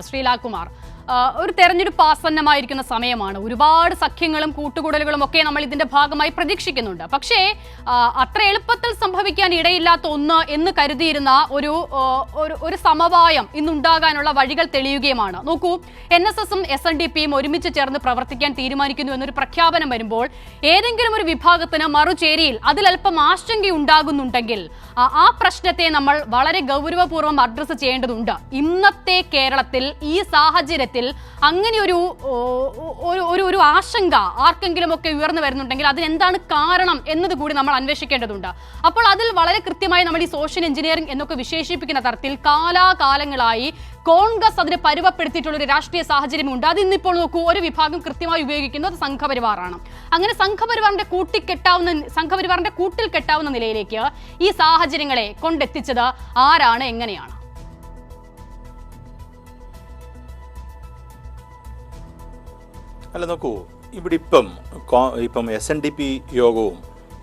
ശ്രീലാകുമാർ ഒരു തെരഞ്ഞെടുപ്പ് ആസന്നമായിരിക്കുന്ന സമയമാണ്. ഒരുപാട് സഖ്യങ്ങളും കൂട്ടുകൂടലുകളും ഒക്കെ നമ്മൾ ഇതിന്റെ ഭാഗമായി പ്രതീക്ഷിക്കുന്നുണ്ട്. പക്ഷേ അത്ര എളുപ്പത്തിൽ സംഭവിക്കാൻ ഇടയില്ലാത്ത ഒന്ന് എന്ന് കരുതിയിരുന്ന ഒരു ഒരു- സമവായം ഇന്നുണ്ടാകാനുള്ള വഴികൾ തെളിയുകയുമാണ്. നോക്കൂ എൻ എസ് എസും എസ് എൻ ഡി പിയും ഒരുമിച്ച് ചേർന്ന് പ്രവർത്തിക്കാൻ തീരുമാനിക്കുന്നു എന്നൊരു പ്രഖ്യാപനം വരുമ്പോൾ ഏതെങ്കിലും ഒരു വിഭാഗത്തിന് മറുചേരിയിൽ അതിലൽപ്പം ആശങ്കയുണ്ടാകുന്നുണ്ടെങ്കിൽ ആ പ്രശ്നത്തെ നമ്മൾ വളരെ ഗൗരവപൂർവം അഡ്രസ്സ് ചെയ്യേണ്ടതുണ്ട്. ഇന്നത്തെ കേരളത്തിൽ ഈ സാഹചര്യത്തിൽ അങ്ങനെ ഒരു ഒരു ഒരു ഒരു ആശങ്ക ആർക്കെങ്കിലും ഒക്കെ ഉയർന്നു വരുന്നുണ്ടെങ്കിൽ അതിനെന്താണ് കാരണം എന്നത് കൂടി നമ്മൾ അന്വേഷിക്കേണ്ടതുണ്ട്. അപ്പോൾ അതിൽ വളരെ കൃത്യമായി നമ്മൾ ഈ സോഷ്യൽ എഞ്ചിനീയറിംഗ് എന്നൊക്കെ വിശേഷിപ്പിക്കുന്ന തരത്തിൽ കാലാകാലങ്ങളായി കോൺഗ്രസ് അതിനെ പരുവപ്പെടുത്തിയിട്ടുള്ള ഒരു രാഷ്ട്രീയ സാഹചര്യമുണ്ട്. അത് ഇന്നിപ്പോൾ നോക്കൂ ഒരു വിഭാഗം കൃത്യമായി ഉപയോഗിക്കുന്നത് സംഘപരിവാറാണ്. അങ്ങനെ സംഘപരിവാറിന്റെ കൂട്ടിക്കെട്ടാവുന്ന സംഘപരിവാറിന്റെ കൂട്ടിൽ കെട്ടാവുന്ന നിലയിലേക്ക് ഈ സാഹചര്യങ്ങളെ കൊണ്ടെത്തിച്ചത് ആരാണ് എങ്ങനെയാണ്? അല്ല നോക്കൂ. ഇവിടെ ഇപ്പം ഇപ്പം എസ് എൻ ഡി പി യോഗവും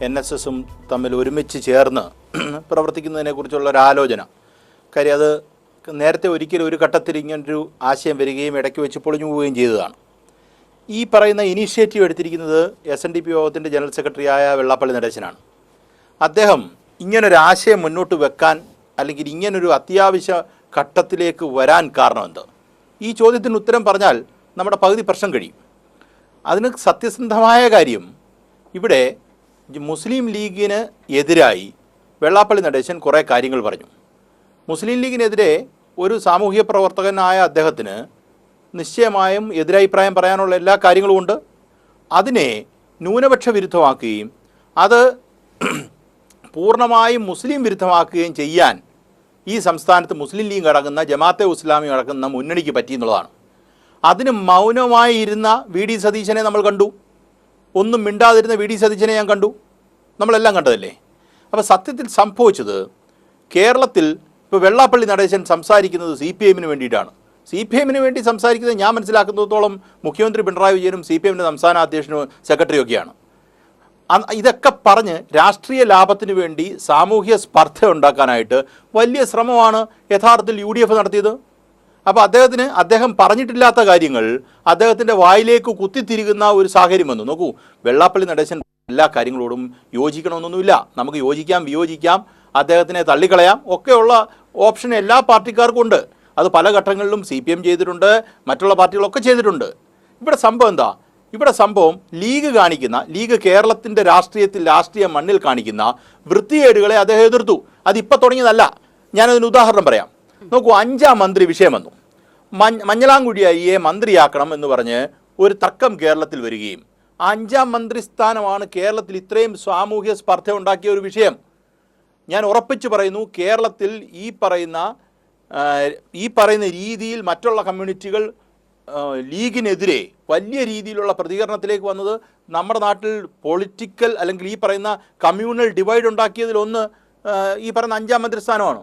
എൻ എസ് എസും തമ്മിൽ ഒരുമിച്ച് ചേർന്ന് പ്രവർത്തിക്കുന്നതിനെക്കുറിച്ചുള്ള ഒരു ആലോചന. കാര്യം അത് നേരത്തെ ഒരിക്കലും ഒരു ഘട്ടത്തിൽ ഇങ്ങനൊരു ആശയം വരികയും ഇടയ്ക്ക് വെച്ച് പൊളിഞ്ഞു പോവുകയും ചെയ്തതാണ്. ഈ പറയുന്ന ഇനീഷ്യേറ്റീവ് എടുത്തിരിക്കുന്നത് എസ് എൻ ഡി പി യോഗത്തിന്റെ ജനറൽ സെക്രട്ടറിയായ വെള്ളാപ്പള്ളി നടേശനാണ്. അദ്ദേഹം ഇങ്ങനൊരു ആശയം മുന്നോട്ട് വെക്കാൻ അല്ലെങ്കിൽ ഇങ്ങനൊരു അത്യാവശ്യ ഘട്ടത്തിലേക്ക് വരാൻ കാരണമെന്ത് ഈ ചോദ്യത്തിന് ഉത്തരം പറഞ്ഞാൽ നമ്മുടെ പകുതി പ്രശ്നം കഴിയും. അതിന് സത്യസന്ധമായ കാര്യം ഇവിടെ മുസ്ലിം ലീഗിന് എതിരായി വെള്ളാപ്പള്ളി നടേശൻ കുറേ കാര്യങ്ങൾ പറഞ്ഞു. മുസ്ലിം ലീഗിനെതിരെ ഒരു സാമൂഹ്യ പ്രവർത്തകനായ അദ്ദേഹത്തിന് നിശ്ചയമായും എതിരഭിപ്രായം പറയാനുള്ള എല്ലാ കാര്യങ്ങളും ഉണ്ട്. അതിനെ ന്യൂനപക്ഷ വിരുദ്ധമാക്കുകയും അത് പൂർണമായും മുസ്ലിം വിരുദ്ധമാക്കുകയും ചെയ്യാൻ ഈ സംസ്ഥാനത്ത് മുസ്ലിം ലീഗ് അടങ്ങുന്ന ജമാഅത്തെ ഇസ്ലാമി അടങ്ങുന്ന മുന്നണിക്ക് പറ്റിയെന്നുള്ളതാണ് അതിന് മൗനമായി ഇരുന്ന വി ഡി സതീശനെ നമ്മൾ കണ്ടു. ഒന്നും മിണ്ടാതിരുന്ന വി ഡി സതീശനെ ഞാൻ കണ്ടു. നമ്മളെല്ലാം കണ്ടതല്ലേ? അപ്പോൾ സത്യത്തിൽ സംഭവിച്ചത് കേരളത്തിൽ ഇപ്പോൾ വെള്ളാപ്പള്ളി നടേശൻ സംസാരിക്കുന്നത് സി പി എമ്മിന് വേണ്ടിയിട്ടാണ്. സി പി എമ്മിന് വേണ്ടി സംസാരിക്കുന്നത് ഞാൻ മനസ്സിലാക്കുന്നിടത്തോളം മുഖ്യമന്ത്രി പിണറായി വിജയനും സി പി എമ്മിന്റെ സംസ്ഥാന അധ്യക്ഷനും സെക്രട്ടറിയൊക്കെയാണ് ഇതൊക്കെ പറഞ്ഞ് രാഷ്ട്രീയ ലാഭത്തിന് വേണ്ടി സാമൂഹ്യ സ്പർദ്ധ ഉണ്ടാക്കാനായിട്ട് വലിയ ശ്രമമാണ് യഥാർത്ഥത്തിൽ യു നടത്തിയത്. അപ്പോൾ അദ്ദേഹത്തിന് അദ്ദേഹം പറഞ്ഞിട്ടില്ലാത്ത കാര്യങ്ങൾ അദ്ദേഹത്തിന്റെ വായിലേക്ക് കുത്തിത്തിരികുന്ന ഒരു സാഹചര്യം വന്നു. നോക്കൂ വെള്ളാപ്പള്ളി നടേശൻ എല്ലാ കാര്യങ്ങളോടും യോജിക്കണമെന്നൊന്നുമില്ല. നമുക്ക് യോജിക്കാം വിയോജിക്കാം അദ്ദേഹത്തിനെ തള്ളിക്കളയാം. ഒക്കെയുള്ള ഓപ്ഷൻ എല്ലാ പാർട്ടിക്കാർക്കും ഉണ്ട്. അത് പല ഘട്ടങ്ങളിലും സി പി എം ചെയ്തിട്ടുണ്ട് മറ്റുള്ള പാർട്ടികളൊക്കെ ചെയ്തിട്ടുണ്ട്. ഇവിടെ സംഭവം എന്താ? ഇവിടെ സംഭവം ലീഗ് കാണിക്കുന്ന ലീഗ് കേരളത്തിന്റെ രാഷ്ട്രീയത്തിൽ രാഷ്ട്രീയ മണ്ണിൽ കാണിക്കുന്ന വൃത്തികേടുകളെ അദ്ദേഹം എതിർത്തു. അതിപ്പോൾ തുടങ്ങിയതല്ല. ഞാനതിന് ഉദാഹരണം പറയാം. നോക്കൂ അഞ്ചാം മന്ത്രി വിഷയം വന്നു. മഞ്ഞ മഞ്ഞളാംകുടി അയ്യെ മന്ത്രിയാക്കണം എന്ന് പറഞ്ഞ് ഒരു തർക്കം കേരളത്തിൽ വരികയും. അഞ്ചാം മന്ത്രി സ്ഥാനമാണ് കേരളത്തിൽ ഇത്രയും സാമൂഹ്യ സ്പർദ്ധ ഉണ്ടാക്കിയ ഒരു വിഷയം. ഞാൻ ഉറപ്പിച്ചു പറയുന്നു കേരളത്തിൽ ഈ പറയുന്ന ഈ പറയുന്ന രീതിയിൽ മറ്റുള്ള കമ്മ്യൂണിറ്റികൾ ലീഗിനെതിരെ വലിയ രീതിയിലുള്ള പ്രതികരണത്തിലേക്ക് വന്നത് നമ്മുടെ നാട്ടിൽ പൊളിറ്റിക്കൽ അല്ലെങ്കിൽ ഈ പറയുന്ന കമ്മ്യൂണൽ ഡിവൈഡ് ഉണ്ടാക്കിയതിലൊന്ന് ഈ പറയുന്ന അഞ്ചാം മന്ത്രിസ്ഥാനമാണ്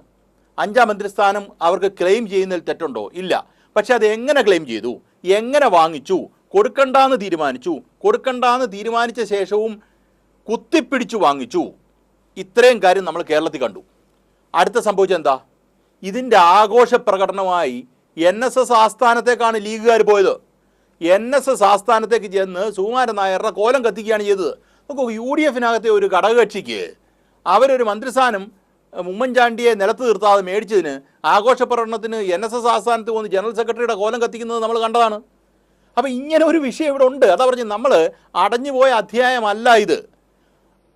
അഞ്ചാം മന്ത്രിസ്ഥാനം അവർക്ക് ക്ലെയിം ചെയ്യുന്നതിൽ തെറ്റുണ്ടോ? ഇല്ല. പക്ഷെ അത് എങ്ങനെ ക്ലെയിം ചെയ്തു? എങ്ങനെ വാങ്ങിച്ചു? കൊടുക്കണ്ടെന്ന് തീരുമാനിച്ചു. കൊടുക്കണ്ടെന്ന് തീരുമാനിച്ച ശേഷവും കുത്തിപ്പിടിച്ചു വാങ്ങിച്ചു. ഇത്രയും കാര്യം നമ്മൾ കേരളത്തിൽ കണ്ടു. അടുത്ത സംഭവിച്ചത് എന്താ? ഇതിന്റെ ആഘോഷ പ്രകടനമായി എൻ എസ് എസ് ആസ്ഥാനത്തേക്കാണ് ലീഗുകാർ പോയത്. എൻ എസ് എസ് ആസ്ഥാനത്തേക്ക് ചെന്ന് സുകുമാരൻ നായരുടെ കോലം കത്തിക്കുകയാണ് ചെയ്തത്. നോക്കൂ യു ഡി എഫിനകത്തെ ഒരു ഘടകകക്ഷിക്ക് അവരൊരു മന്ത്രിസ്ഥാനം ഉമ്മൻചാണ്ടിയെ നിലത്ത് നിർത്താതെ മേടിച്ചതിന് ആഘോഷ പ്രകടനത്തിന് എൻ എസ് എസ് ആസ്ഥാനത്ത് വന്ന് ജനറൽ സെക്രട്ടറിയുടെ കോലം കത്തിക്കുന്നത് നമ്മൾ കണ്ടതാണ്. അപ്പോൾ ഇങ്ങനെ ഒരു വിഷയം ഇവിടെ ഉണ്ട്. അതാ പറഞ്ഞ് നമ്മൾ അടഞ്ഞുപോയ അധ്യായമല്ല ഇത്.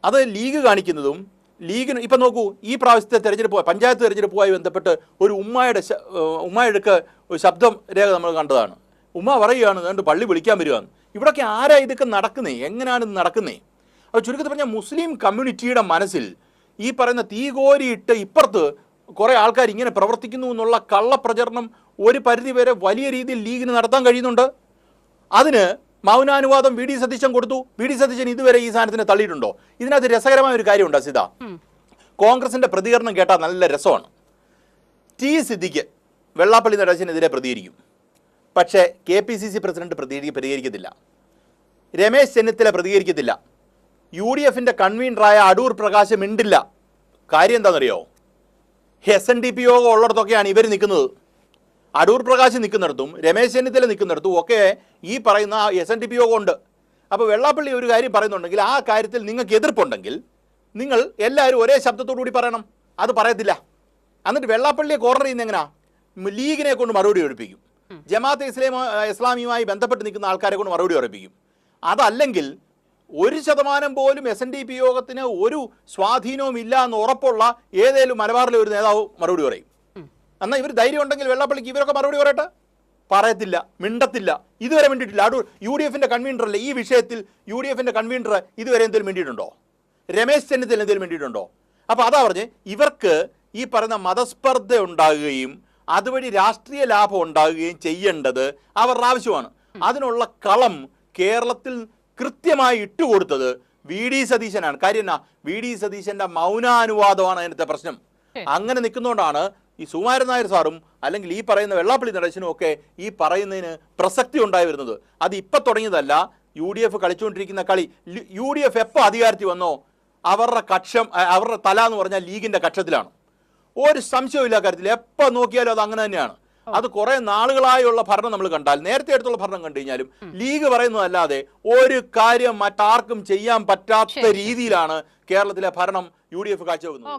അത് ലീഗ് കാണിക്കുന്നതും ലീഗിന് ഇപ്പം നോക്കൂ ഈ പ്രാവശ്യത്തെ തെരഞ്ഞെടുപ്പ് പഞ്ചായത്ത് തെരഞ്ഞെടുപ്പുമായി ബന്ധപ്പെട്ട് ഒരു ഉമ്മയുടെ ഉമ്മയെടുക്ക് ശബ്ദം രേഖ നമ്മൾ കണ്ടതാണ്. ഉമ്മ പറയുകയാണ് അതുകൊണ്ട് പള്ളി വിളിക്കാൻ വരികയാണ് ഇവിടൊക്കെ ആരാ ഇതൊക്കെ നടക്കുന്നേ? എങ്ങനെയാണ് ഇത് നടക്കുന്നേ? അപ്പോൾ ചുരുക്കത്തിൽ പറഞ്ഞാൽ മുസ്ലിം കമ്മ്യൂണിറ്റിയുടെ മനസ്സിൽ ഈ പറയുന്ന തീ കോരിയിട്ട് ഇപ്പുറത്ത് കുറേ ആൾക്കാർ ഇങ്ങനെ പ്രവർത്തിക്കുന്നു എന്നുള്ള കള്ളപ്രചരണം ഒരു പരിധിവരെ വലിയ രീതിയിൽ ലീഗിന് നടത്താൻ കഴിയുന്നുണ്ട്. അതിന് മൗനാനുവാദം വി ഡി സതീശൻ കൊടുത്തു. വി ഡി സതീശൻ ഇതുവരെ ഈ സാധനത്തിന് തള്ളിയിട്ടുണ്ടോ? ഇതിനകത്ത് രസകരമായ ഒരു കാര്യമുണ്ട് അസിത. കോൺഗ്രസിന്റെ പ്രതികരണം കേട്ടാൽ നല്ല രസമാണ്. ടി സിദ്ദിഖ് വെള്ളാപ്പള്ളി നടേശനെതിരെ പ്രതികരിക്കും. പക്ഷേ K P C C president പ്രതികരി പ്രതികരിക്കത്തില്ല. രമേശ് ചെന്നിത്തല പ്രതികരിക്കത്തില്ല. യു ഡി എഫിന്റെ കൺവീനറായ അടൂർ പ്രകാശം ഉണ്ടില്ല കാര്യം എന്താണെന്നറിയോ? എസ് എൻ ഡി പി യോഗം ഉള്ളിടത്തൊക്കെയാണ് ഇവർ നിൽക്കുന്നത്. അടൂർ പ്രകാശ് നിൽക്കുന്നിടത്തും രമേശ് ചെന്നിത്തല നിൽക്കുന്നിടത്തും ഒക്കെ ഈ പറയുന്ന എസ് എൻ ഡി പി യോഗം ഉണ്ട്. അപ്പോൾ വെള്ളാപ്പള്ളി ഒരു കാര്യം പറയുന്നുണ്ടെങ്കിൽ ആ കാര്യത്തിൽ നിങ്ങൾക്ക് എതിർപ്പുണ്ടെങ്കിൽ നിങ്ങൾ എല്ലാവരും ഒരേ ശബ്ദത്തോടു കൂടി പറയണം. അത് പറയത്തില്ല. എന്നിട്ട് വെള്ളാപ്പള്ളിയെ കോർണർ ചെയ്യുന്ന എങ്ങനെയാ ലീഗിനെ കൊണ്ട് മറുപടി ഒഴിപ്പിക്കും. ജമാഅത്ത് ഇസ്ലാമ ഇസ്ലാമിയുമായി ബന്ധപ്പെട്ട് നിൽക്കുന്ന ആൾക്കാരെ കൊണ്ട് മറുപടി ഉറപ്പിക്കും. അതല്ലെങ്കിൽ ഒരു ശതമാനം പോലും എസ് എൻ ഡി പി യോഗത്തിന് ഒരു സ്വാധീനവും ഇല്ല എന്ന് ഉറപ്പുള്ള ഏതേലും മലബാറിലെ ഒരു നേതാവ് മറുപടി പറയും. എന്നാൽ ഇവർ ധൈര്യം ഉണ്ടെങ്കിൽ വെള്ളപ്പള്ളിക്ക് ഇവരൊക്കെ മറുപടി പറയട്ടെ? പറയത്തില്ല മിണ്ടത്തില്ല. ഇതുവരെ മിണ്ടിയിട്ടില്ല. അടൂർ യു ഡി എഫിന്റെ കൺവീനർ അല്ലേ ഈ വിഷയത്തിൽ യു ഡി എഫിന്റെ കൺവീനർ ഇതുവരെ എന്തെങ്കിലും മിണ്ടിയിട്ടുണ്ടോ? രമേശ് ചെന്നിത്തല എന്തെങ്കിലും മിണ്ടിയിട്ടുണ്ടോ? അപ്പോൾ അതാ പറഞ്ഞ് ഇവർക്ക് ഈ പറയുന്ന മതസ്പർദ്ധ ഉണ്ടാകുകയും അതുവഴി രാഷ്ട്രീയ ലാഭം ഉണ്ടാകുകയും ചെയ്യേണ്ടത് അവരുടെ ആവശ്യമാണ്. അതിനുള്ള കളം കേരളത്തിൽ കൃത്യമായി ഇട്ടുകൊടുത്തത് വി ഡി സതീശനാണ്. കാര്യം എന്നാ വി ഡി സതീശന്റെ മൗനാനുവാദമാണ് അതിനത്തെ പ്രശ്നം. അങ്ങനെ നിൽക്കുന്നതുകൊണ്ടാണ് ഈ സുമാരൻ നായർ സാറും അല്ലെങ്കിൽ ഈ പറയുന്ന വെള്ളാപ്പള്ളി നടേശനും ഒക്കെ ഈ പറയുന്നതിന് പ്രസക്തി ഉണ്ടായി വരുന്നത്. അത് ഇപ്പം തുടങ്ങിയതല്ല യു ഡി എഫ് കളിച്ചുകൊണ്ടിരിക്കുന്ന കളി. യു ഡി എഫ് എപ്പോൾ അധികാരത്തിൽ വന്നോ അവരുടെ കക്ഷം അവരുടെ തല എന്ന് പറഞ്ഞാൽ ലീഗിന്റെ കക്ഷത്തിലാണ്. ഒരു സംശയമില്ല കാര്യത്തിൽ എപ്പോൾ നോക്കിയാലും അത് അങ്ങനെ തന്നെയാണ്. അത് കുറെ നാളുകളായുള്ള ഭരണം നമ്മൾ കണ്ടാൽ നേരത്തെ അടുത്തുള്ള ഭരണം കണ്ടു കഴിഞ്ഞാലും ലീഗ് പറയുന്നതല്ലാതെ ഒരു കാര്യം മറ്റാർക്കും ചെയ്യാൻ പറ്റാത്ത രീതിയിലാണ് കേരളത്തിലെ ഭരണം യു ഡി എഫ് കാഴ്ചവെക്കുന്നത്.